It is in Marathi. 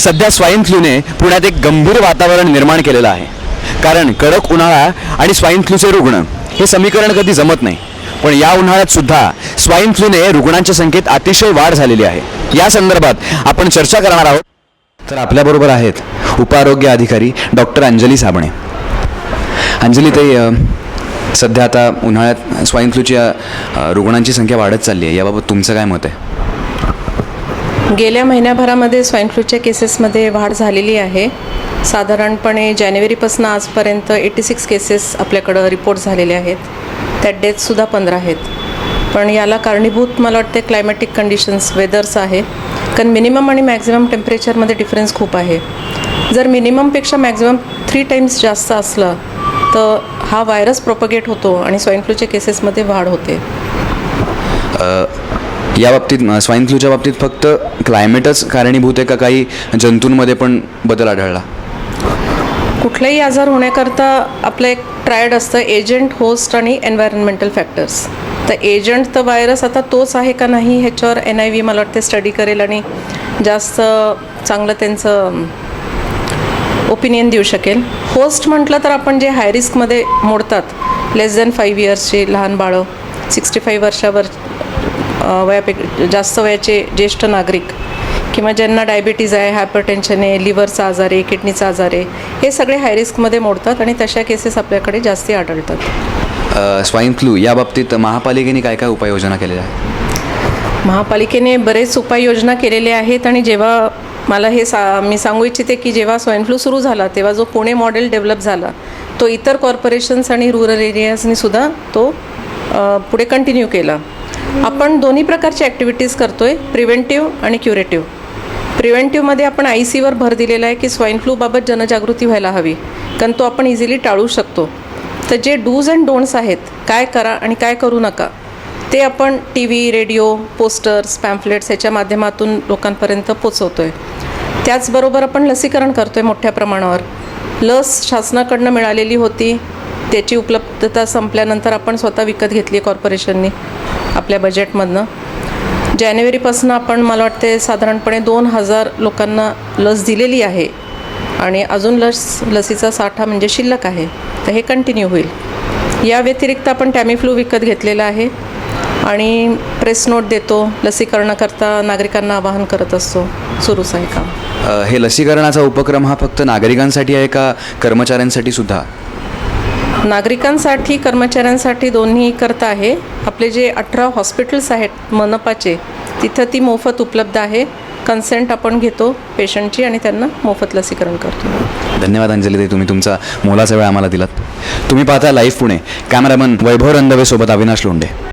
सध्या स्वाईन फ्लूने पुण्यात एक गंभीर वातावरण निर्माण केलेलं आहे. कारण कडक उन्हाळा आणि स्वाईन फ्लूचे रुग्ण हे समीकरण कधी जमत नाही. पण या उन्हाळ्यात सुद्धा स्वाईन फ्लूने रुग्णांच्या संख्येत अतिशय वाढ झालेली आहे. या संदर्भात आपण चर्चा करणार आहोत. तर आपल्याबरोबर आहेत उपआरोग्य अधिकारी डॉक्टर अंजली साबणे. अंजली ताई सध्या आता उन्हाळ्यात स्वाईन फ्लूच्या रुग्णांची संख्या वाढत चालली आहे. याबाबत तुमचं काय मत आहे? गेल्या महिन्याभरामध्ये स्वाईन फ्लूच्या केसेसमध्ये वाढ झालेली आहे. साधारणपणे जानेवारीपासून आजपर्यंत एटी सिक्स केसेस आपल्याकडं रिपोर्ट झालेले आहेत. त्यात डेथसुद्धा पंधरा आहेत. पण याला कारणीभूत मला वाटते क्लायमॅटिक कंडिशन्स वेदर्स आहे. कारण मिनिमम आणि मॅक्झिमम टेम्परेचरमध्ये डिफरन्स खूप आहे. जर मिनिममपेक्षा मॅक्झिमम थ्री टाईम्स जास्त असलं तर हा व्हायरस प्रोपगेट होतो आणि स्वाईन फ्लूच्या केसेसमध्ये वाढ होते. या बाबतीत स्वाईन फ्लूच्या बाबतीत फक्त क्लायमेटच कारणीभूत आहे का काही जंतूंमध्ये पण बदल आढळला? कुठलाही आजार होण्याकरता आपलं एक ट्रायड असतं एजंट होस्ट आणि एन्व्हायरमेंटल फॅक्टर्स तर एजंट तर व्हायरस आता तोच आहे का नाही ह्याच्यावर एन आय व्ही मला वाटते स्टडी करेल आणि जास्त चांगलं त्यांचं ओपिनियन देऊ शकेल. होस्ट म्हटलं तर आपण जे हाय रिस्कमध्ये मोडतात लेस दॅन फाईव्ह इयर्सचे लहान बाळं सिक्स्टी फाईव्ह वर्षावर वयापे जास्त वयाचे ज्येष्ठ नागरिक किंवा ज्यांना डायबिटीज आहे हायपरटेन्शन आहे लिव्हरचा आजार आहे किडनीचा आजार आहे हे सगळे हाय रिस्कमध्ये मोडतात आणि तशा केसेस आपल्याकडे जास्ती आढळतात. स्वाईन फ्लू या बाबतीत महापालिकेने काय काय उपाययोजना केलेल्या आहेत? महापालिकेने बरेच उपाययोजना केलेल्या आहेत आणि जेव्हा मला हे सा मी सांगू इच्छिते की जेव्हा स्वाईन फ्लू सुरू झाला तेव्हा जो पुणे मॉडेल डेव्हलप झाला तो इतर कॉर्पोरेशन्स आणि रुरल एरियाजनी सुद्धा तो पुढे कंटिन्यू केला. आपण दोन्ही प्रकारच्या ॲक्टिव्हिटीज करतो आहे प्रिव्हेंटिव्ह आणि क्युरेटिव्ह प्रिव्हेंटिव्हमध्ये आपण आय सीवर भर दिलेला आहे की स्वाईन फ्लूबाबत जनजागृती व्हायला हवी कारण तो आपण इझिली टाळू शकतो. तर जे डूज अँड डोंट्स आहेत काय करा आणि काय करू नका ते आपण T V radio posters pamphlets याच्या माध्यमातून लोकांपर्यंत पोचवतो आहे त्याचबरोबर आपण लसीकरण करतो आहे मोठ्या प्रमाणावर. लस शासनाकडनं मिळालेली होती त्याची उपलब्धता संपल्यानंतर आपण स्वतः विकत घेतली कॉर्पोरेशननी आपल्या बजेटमधनं जानेवारीपासून आपण मला वाटते साधारणपणे दोन हजार लोकांना लस दिलेली आहे. आणि अजून लस लसीचा साठा म्हणजे शिल्लक आहे. तर हे कंटिन्यू होईल. या व्यतिरिक्त आपण टॅमिफ्लू विकत घेतलेला आहे. आणि प्रेस नोट देतो लसीकरणाकरता नागरिकांना आवाहन करत असतो. सुरूच आहे काम हे लसीकरणाचा उपक्रम हा फक्त नागरिकांसाठी आहे का कर्मचाऱ्यांसाठी सुद्धा? नागरिकांसाठी कर्मचाऱ्यांसाठी दोन्ही करता आहे. आपले जे अठरा हॉस्पिटल्स आहेत मनपाचे तिथं ती मोफत उपलब्ध आहे. कन्सेंट आपण घेतो पेशंटची आणि त्यांना मोफत लसीकरण करतो. धन्यवाद अंजली तुम्ही तुमचा मोलाचा वेळ आम्हाला दिलात. तुम्ही पाहता लाईव्ह पुणे कॅमेरामन वैभव रंदवे सोबत अविनाश लोंढे.